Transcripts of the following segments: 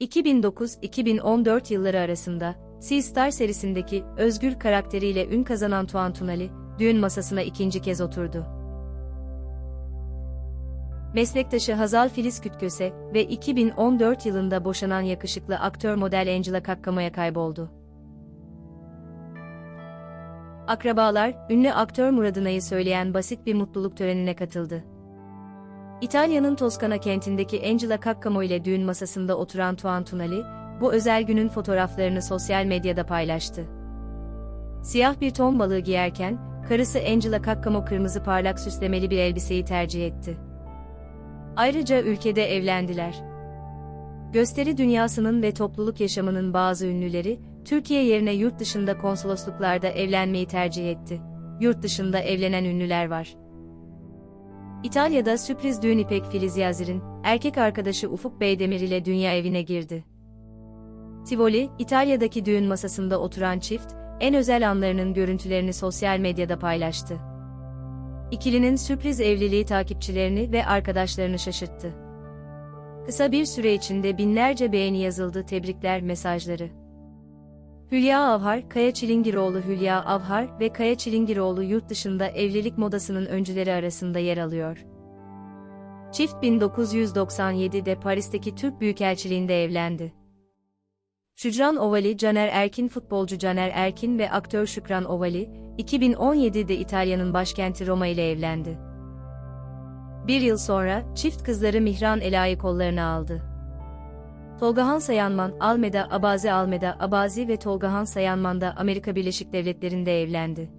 2009-2014 yılları arasında C-Star serisindeki Özgür karakteriyle ün kazanan Tuan Tunali, düğün masasına ikinci kez oturdu. Meslektaşı Hazal Filiz Kütköse ve 2014 yılında boşanan yakışıklı aktör model Angela Kakkamo'ya kayboldu. Akrabalar, ünlü aktör Muradına'yı söyleyen basit bir mutluluk törenine katıldı. İtalya'nın Toskana kentindeki Angela Caccamo ile düğün masasında oturan Tuan Tunali, bu özel günün fotoğraflarını sosyal medyada paylaştı. Siyah bir ton balığı giyerken, karısı Angela Caccamo kırmızı parlak süslemeli bir elbiseyi tercih etti. Ayrıca ülkede evlendiler. Gösteri dünyasının ve topluluk yaşamının bazı ünlüleri, Türkiye yerine yurt dışında konsolosluklarda evlenmeyi tercih etti. Yurt dışında evlenen ünlüler var. İtalya'da sürpriz düğün İpek Filiz Yazir'in, erkek arkadaşı Ufuk Beydemir ile dünya evine girdi. Tivoli, İtalya'daki düğün masasında oturan çift, en özel anlarının görüntülerini sosyal medyada paylaştı. İkilinin sürpriz evliliği takipçilerini ve arkadaşlarını şaşırttı. Kısa bir süre içinde binlerce beğeni yazıldı tebrikler mesajları. Hülya Avhar, Kaya Çilingiroğlu Hülya Avhar ve Kaya Çilingiroğlu yurt dışında evlilik modasının öncüleri arasında yer alıyor. Çift 1997'de Paris'teki Türk Büyükelçiliğinde evlendi. Şükran Ovali, Caner Erkin futbolcu Caner Erkin ve aktör Şükran Ovali, 2017'de İtalya'nın başkenti Roma ile evlendi. Bir yıl sonra, çift kızları Mihran Ela'yı kollarına aldı. Tolgahan Sayanman, Almeda Abazi Almeda Abazi ve Tolgahan Sayanman da Amerika Birleşik Devletleri'nde evlendi.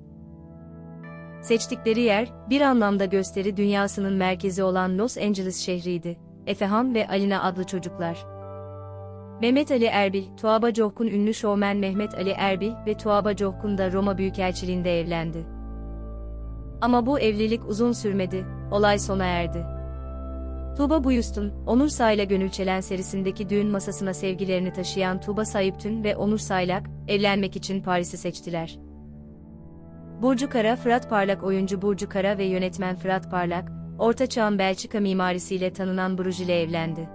Seçtikleri yer, bir anlamda gösteri dünyasının merkezi olan Los Angeles şehriydi. Efehan ve Alina adlı çocuklar. Mehmet Ali Erbil, Tuaba Cohkun ünlü şovmen Mehmet Ali Erbil ve Tuaba Cohkun da Roma Büyükelçiliğinde evlendi. Ama bu evlilik uzun sürmedi, olay sona erdi. Tuğba Buyustun, Onur Sayla Gönül Çelen serisindeki düğün masasına sevgilerini taşıyan Tuğba Sayıptün ve Onur Saylak, evlenmek için Paris'i seçtiler. Burcu Kara Fırat Parlak oyuncu Burcu Kara ve yönetmen Fırat Parlak, Orta Çağ'ın Belçika mimarisiyle tanınan Bruges ile evlendi.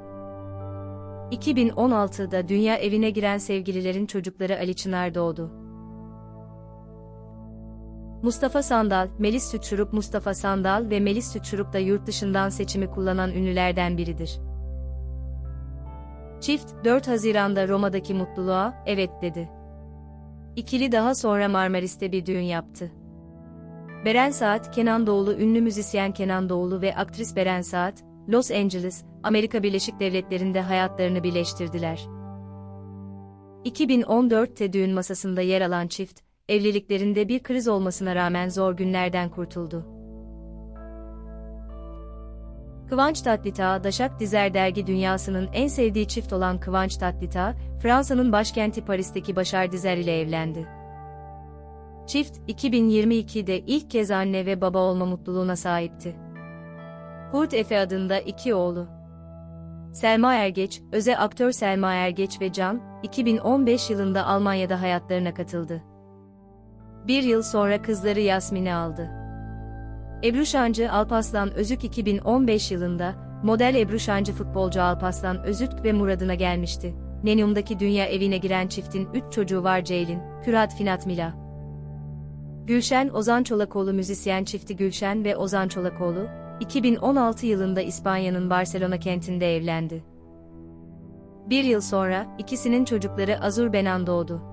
2016'da dünya evine giren sevgililerin çocukları Ali Çınar doğdu. Mustafa Sandal, Melis Sütçürük Mustafa Sandal ve Melis Sütçürük da yurt dışından seçimi kullanan ünlülerden biridir. Çift, 4 Haziran'da Roma'daki mutluluğa, evet dedi. İkili daha sonra Marmaris'te bir düğün yaptı. Beren Saat, Kenan Doğulu ünlü müzisyen Kenan Doğulu ve aktris Beren Saat, Los Angeles, Amerika Birleşik Devletleri'nde hayatlarını birleştirdiler. 2014'te düğün masasında yer alan çift, evliliklerinde bir kriz olmasına rağmen zor günlerden kurtuldu. Kıvanç Tatlita, Daşak Dizer dergi dünyasının en sevdiği çift olan Kıvanç Tatlita, Fransa'nın başkenti Paris'teki Başar Dizer ile evlendi. Çift, 2022'de ilk kez anne ve baba olma mutluluğuna sahipti. Kurt Efe adında iki oğlu. Selma Ergeç, öze aktör Selma Ergeç ve Can, 2015 yılında Almanya'da hayatlarına katıldı. Bir yıl sonra kızları Yasmin'i aldı. Ebru Şancı Alpaslan Özük 2015 yılında, model Ebru Şancı futbolcu Alpaslan Özük ve Murad'ına gelmişti. Nenyum'daki dünya evine giren çiftin 3 çocuğu var Ceylin, Kürat Finat Mila. Gülşen Ozan Çolakoğlu müzisyen çifti Gülşen ve Ozan Çolakoğlu, 2016 yılında İspanya'nın Barcelona kentinde evlendi. Bir yıl sonra, ikisinin çocukları Azur Benan doğdu.